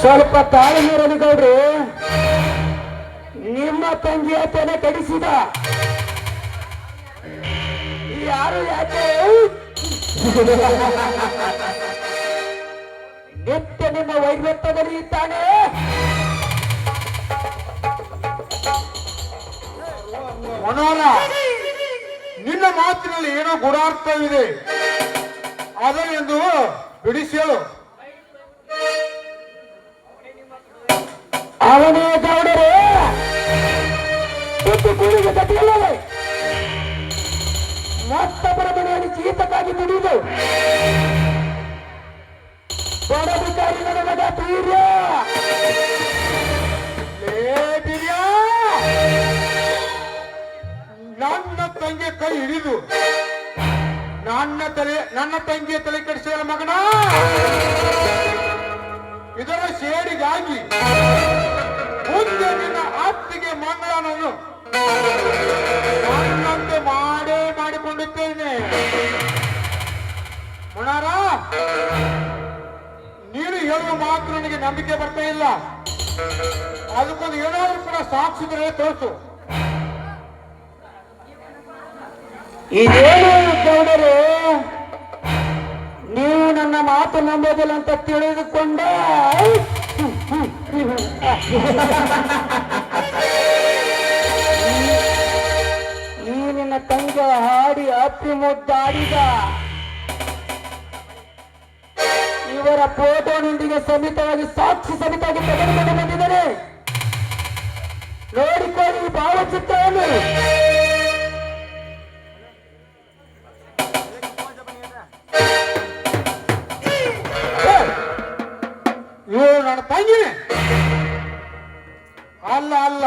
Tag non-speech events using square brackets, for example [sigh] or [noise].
ಸ್ವಲ್ಪ ತಾಳ್ಮೆ ಗೌಡ್ರಿ. ನಿಮ್ಮ ತಂಗಿಯ ತೆನೆ ಕಡಿಸಿದ. ಯಾರು ಯಾಕೆ? ನಿತ್ಯ ನಿಮ್ಮ ವೈದ್ಯತ್ವದಲ್ಲಿ ಇದ್ದಾನೆ. ಮನೋರ ನಿನ್ನ ಮಾತಿನಲ್ಲಿ ಏನೋ ಗುಣಾರ್ಥವಿದೆ ಅದನ್ನೆಂದು ಬಿಡಿಸಿ. ಅವನೇ ಗೌಡರು! ಒಂದು ಕೂಡಿಗೆ ಕಟ್ಟಿಯಲ್ಲವೇ ಮತ್ತೊಬ್ಬರ ಮನೆಯಲ್ಲಿ ಜೀತಕ್ಕಾಗಿ ದುಡಿದು ಬಡಬಿಕಾರಿ ನನ್ನ ಮಗ ತೀರ್ಯ! ನನ್ನ ತಂಗಿ ಕೈ ಹಿಡಿದು ನನ್ನ ತಲೆ, ನನ್ನ ತಂಗಿಯ ತಲೆ ಕಡಿಸಿದ ಮಗನ? ಮುಂದೆ ನಿನ್ನ ಆಸ್ತಿಗೆ ಮಂಗಳ ನಾನು ನನ್ನಂತೆ ಮಾಡೇ ಮಾಡಿಕೊಂಡಿದ್ದೇನೆ. ಮುಣಾರ ನೀನು ಹೇಳುವ ಮಾತು ನನಗೆ ನಂಬಿಕೆ ಬರ್ತಾ ಇಲ್ಲ. ಅದಕ್ಕೊಂದು ಏನಾದ್ರೂ ಕೂಡ ಸಾಕ್ಷಿದ್ರೆ ತೋರಿಸು. ಇದೇನು ಗೌಡರು, ನೀವು ನನ್ನ ಮಾತು ನಂಬೋದಿಲ್ಲ ಅಂತ ತಿಳಿದುಕೊಂಡ. [laughs] ಈ ತಂಗ ಹಾಡಿ ಅಪ್ಪಿ ಮುದ್ದಾಡಿದ. ಇವರ ಫೋಟೋನೊಂದಿಗೆ ಸಮಿತವಾಗಿ ಸಾಕ್ಷಿ ಸಮಿತವಾಗಿ ತೆಗೆದುಕೊಂಡು ಬಂದಿದ್ದಾರೆ. ನೋಡಿಕೊಳ್ಳಿ ಭಾವಚಿತ್ರವನ್ನು ತಂಗಿನೇ ಅಲ್ಲ ಅಲ್ಲ.